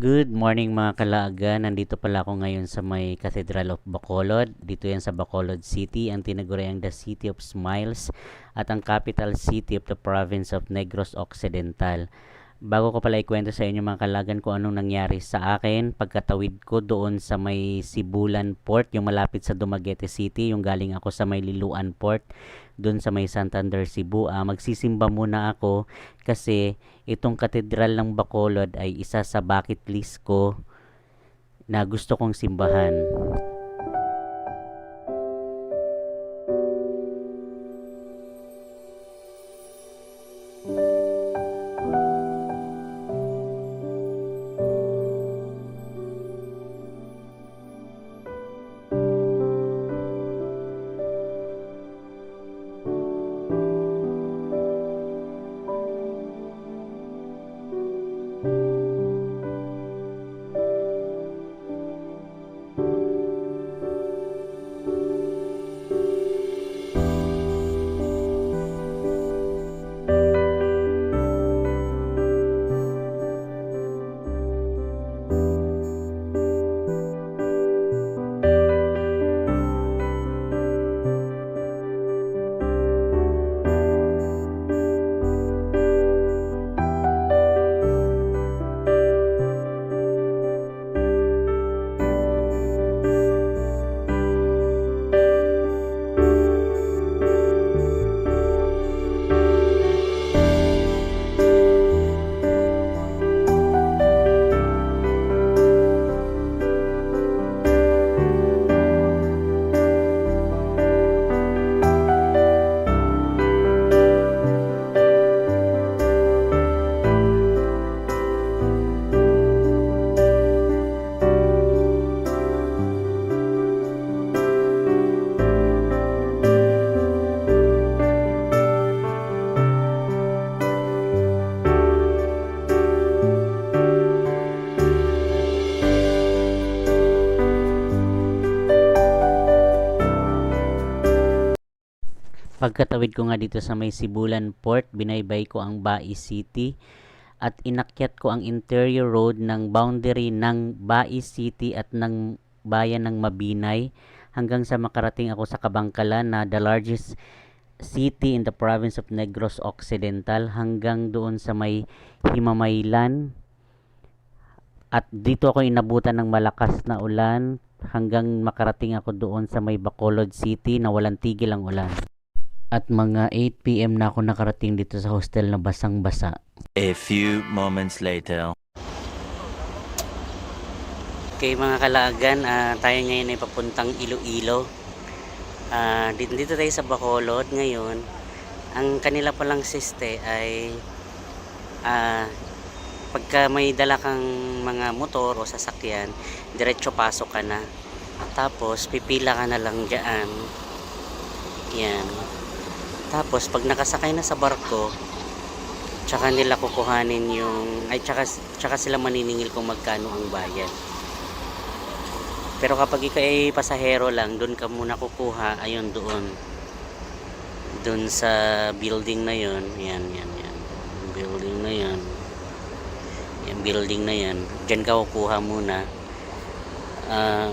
Good morning mga kalaaga. Nandito pala ako ngayon sa may Cathedral of Bacolod. Dito yan sa Bacolod City, ang tinaguriang the City of Smiles at ang capital city of the province of Negros Occidental. Bago ko pala ikwento sa inyo mga kalagan kung anong nangyari sa akin pagkatawid ko doon sa may Sibulan Port, yung malapit sa Dumaguete City, yung galing ako sa may Liluan Port, doon sa may Santander, Cebu. Ah, magsisimba muna ako kasi itong katedral ng Bacolod ay isa sa bucket list ko na gusto kong simbahan. Pagkatawid ko nga dito sa may Sibulan Port, binaybay ko ang Bai City at inakyat ko ang interior road ng boundary ng Bai City at ng bayan ng Mabinay hanggang sa makarating ako sa Kabangkalan na the largest city in the province of Negros Occidental hanggang doon sa may Himamaylan at dito ako inabutan ng malakas na ulan hanggang makarating ako doon sa may Bacolod City na walang tigil ang ulan. At mga 8pm na ako nakarating dito sa hostel na basang-basa. A few moments later. Okay mga kalaagan, ah, tayo ngayon ay papuntang Iloilo. Ah, dito, dito tayo sa Bacolod ngayon. Ang kanila palang siste ay ah, pagka may dala kang mga motor o sasakyan, diretso pasok ka na. Tapos pipila ka na lang dyan. Yan. Tapos pag nakasakay na sa barko, tsaka nila kukuhanin yung ay tsaka, tsaka sila maniningil kung magkano ang bayad. Pero kapag ikaw ay pasahero lang, doon ka muna kukuha, ayun doon. Doon sa building na yon, yan, yan, yan. Building na yan. Yan, building na yan. Diyan ka kukuha muna. Ah,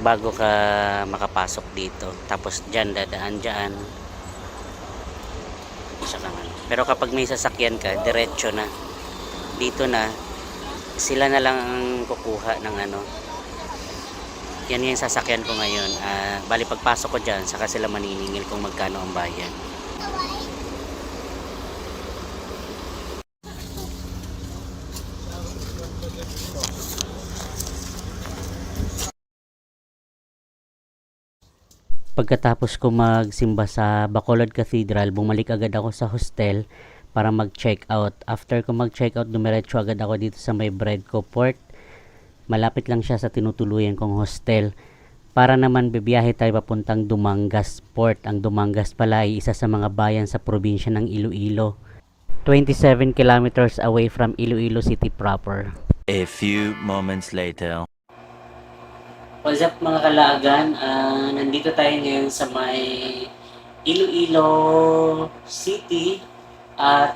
bago ka makapasok dito. Tapos diyan dadaan diyan. Pero kapag may sasakyan ka, diretso na. Dito na sila na lang ang kukuha ng ano, yan yung sasakyan ko ngayon. Ah, bali pagpasok ko dyan, saka sila maniningil kung magkano ang bayan. Pagkatapos ko magsimba sa Bacolod Cathedral, bumalik agad ako sa hostel para mag-check out. After ko mag-check out, dumiretso agad ako dito sa may Bredco Port. Malapit lang siya sa tinutuluyan kong hostel. Para naman bibiyahe tayo papuntang Dumangas Port. Ang Dumangas pala ay isa sa mga bayan sa probinsya ng Iloilo. 27 kilometers away from Iloilo City proper. A few moments later. What's up mga kalaagan? Ah, nandito tayo ngayon sa may Iloilo City at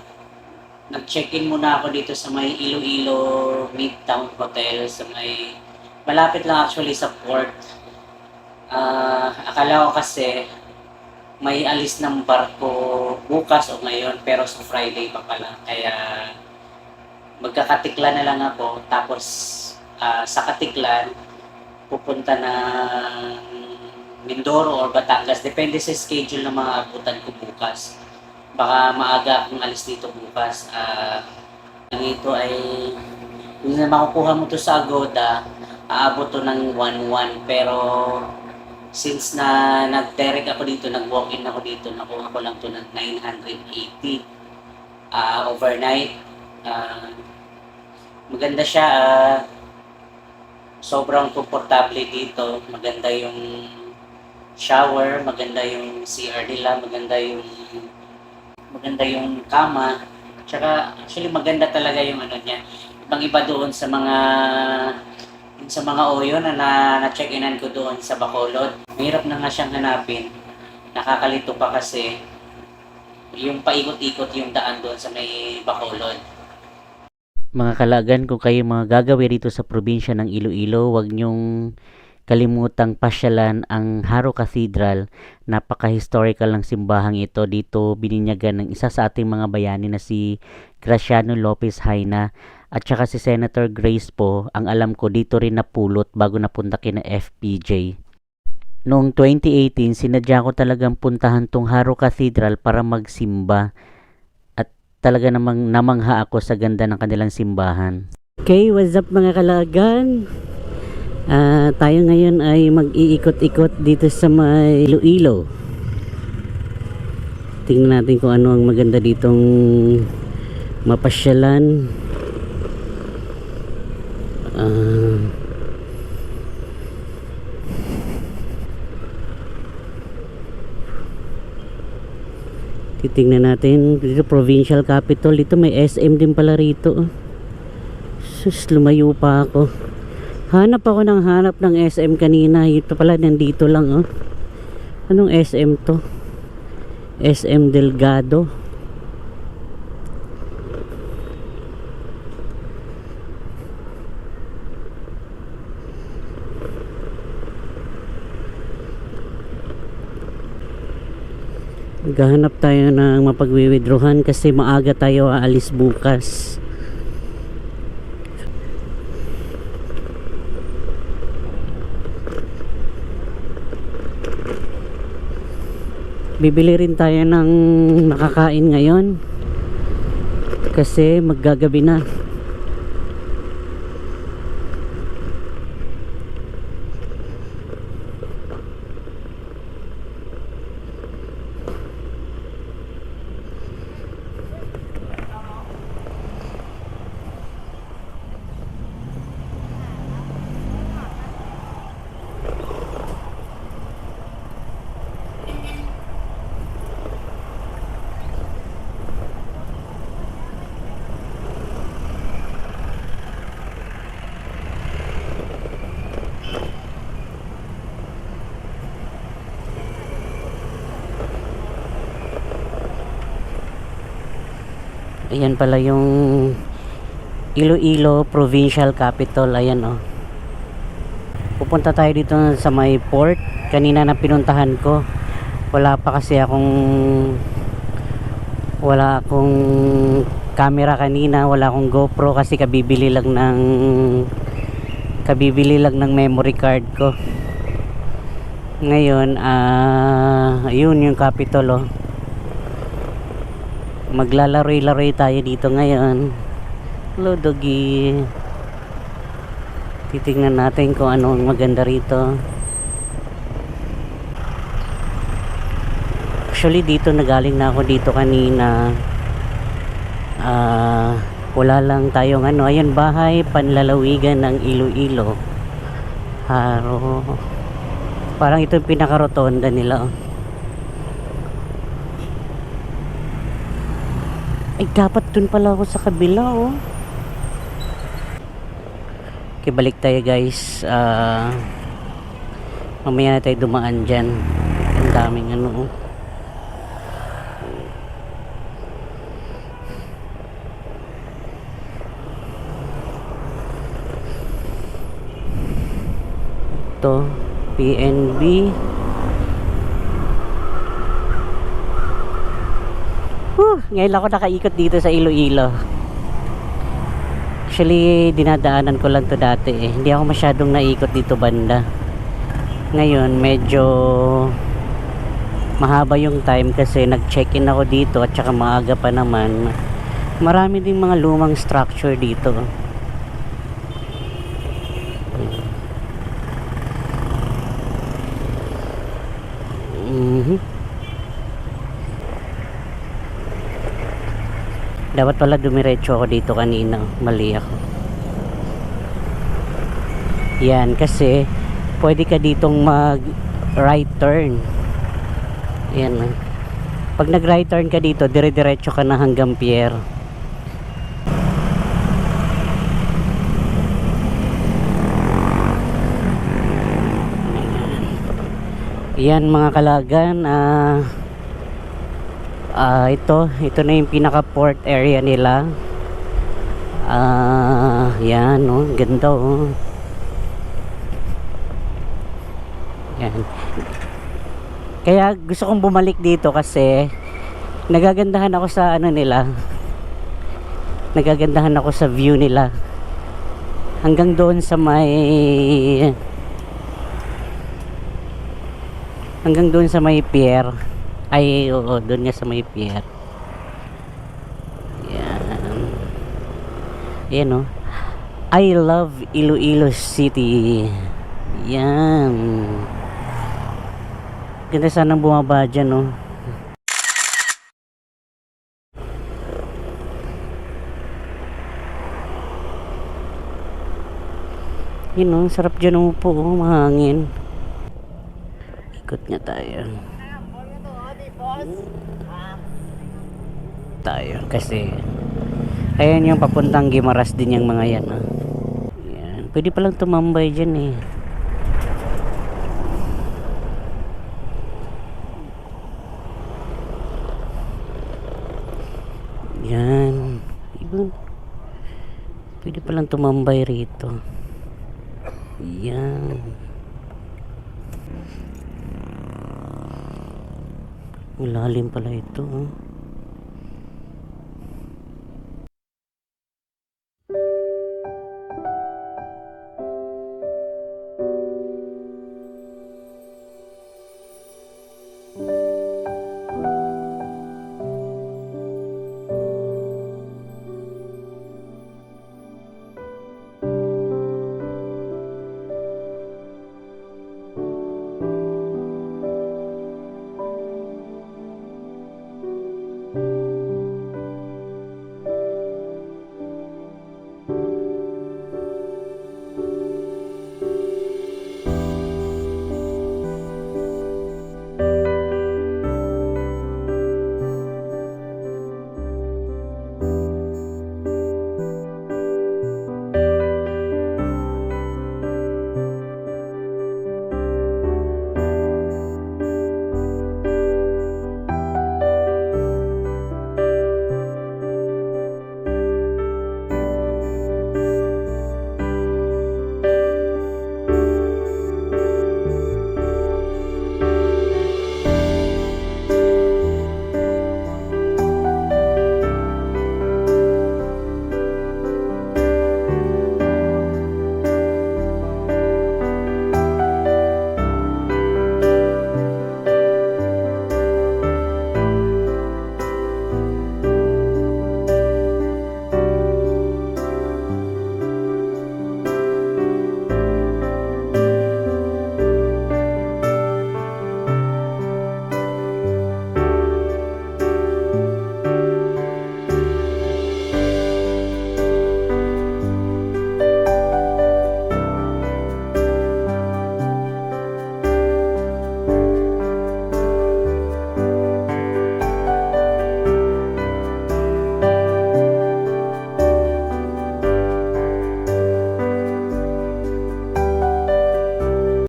nag-check-in muna ako dito sa may Iloilo Midtown Hotel sa may malapit lang actually sa port. Ah, akala ko kasi may alis ng barko bukas o ngayon pero sa Friday pa pala. Kaya magkakatiklan na lang ako tapos ah, sa Katiklan pupunta ng Mindoro or Batangas. Depende sa schedule ng mga abutan ko bukas. Baka maaga akong alis dito bukas. Ah, ang ito ay kung makukuha mo to sa Agoda, aabot to ng 1-1. Pero since na nag-direct ako dito, nag-walk-in ako dito, nakuha ko lang to ng 980 ah, overnight. Ah, maganda siya. ah, sobrang komportable dito. Maganda yung shower, maganda yung CR nila, maganda yung maganda yung kama. Tsaka actually maganda talaga yung ano niya. Ibang iba doon sa mga sa mga oyo na, na, na check-inan ko doon sa Bacolod. Mahirap na nga siyang hanapin. Nakakalito pa kasi yung paikot-ikot yung daan doon sa may Bacolod. Mga kalagan, kung kayo mga gagawin rito sa probinsya ng Iloilo, huwag nyong kalimutang pasyalan ang Haro Cathedral. Napaka-historical ng simbahang ito. Dito bininyagan ng isa sa ating mga bayani na si Graciano Lopez Haina at saka si Senator Grace po. Ang alam ko dito rin napulot bago napunta kina FPJ. Noong 2018, sinadya ko talagang puntahan tong Haro Cathedral para magsimba. Talaga namang namangha ako sa ganda ng kanilang simbahan. Okay, what's up mga kalagan? Ah, tayo ngayon ay mag-iikot-ikot dito sa may Iloilo. Tingnan natin kung ano ang maganda ditong mapasyalan. Ah, titingnan natin dito provincial capital dito may SM din pala rito sus lumayo pa ako Hanap ako ng hanap ng SM kanina. Ito pala nandito lang oh. Anong SM to? SM Delgado. Maghahanap tayo ng mapagwi-withdrawhan kasi maaga tayo aalis bukas. bibili rin tayo ng nakakain ngayon kasi maggagabi na ayan pala yung Iloilo Provincial Capital. Ayan oh. Pupunta tayo dito sa may port. Kanina na pinuntahan ko. Wala pa kasi akong wala akong camera kanina. Wala akong GoPro kasi kabibili lang ng kabibili lang ng memory card ko. Ngayon ah yun yung Capitol oh maglalaroy-laroy tayo dito ngayon. Hello doggy. Titingnan natin kung ano ang maganda rito. Actually dito nagaling na ako dito kanina. Ah wala lang tayong ano. Ayun bahay panlalawigan ng Iloilo. Haro. Parang ito yung pinakarotonda nila oh. Ay, dapat dun pala ako sa kabila, oh. Okay, balik tayo, guys. Uh, mamaya na tayo dumaan dyan. Ang daming ano, oh. ito PNB ngayon ako nakaikot dito sa Iloilo. Actually, dinadaanan ko lang to dati eh. Hindi ako masyadong naikot dito banda. Ngayon, medyo mahaba yung time kasi nag-check-in ako dito at saka maaga pa naman. Marami ding mga lumang structure dito. Dapat pala dumiretso ako dito kanina. Mali ako. Yan, kasi pwede ka ditong mag right turn. Yan. Pag nag right turn ka dito, dire-diretso ka na hanggang pier. Yan mga kalagan, ah ah ito, ito na yung pinaka port area nila. Ah, yan oh, ganda oh. Yan. Kaya gusto kong bumalik dito kasi nagagandahan ako sa ano nila. Nagagandahan ako sa view nila. Hanggang doon sa may hanggang doon sa may pier. Ay, oo, doon nga sa may pier. Yan. Yan oh. I love Iloilo City. Yan. Ganda sanang bumaba dyan, no? Yun, no? Sarap dyan umupo, oh, mahangin. Ikot nga tayo. Tayo, kasi ayan yung papuntang Gimaras din yung mga yan, ah. Yan. Pwede palang tumambay dyan, eh. Yan. Ibon. Pwede palang tumambay rito. Yan. Malalim pala ito. Oh.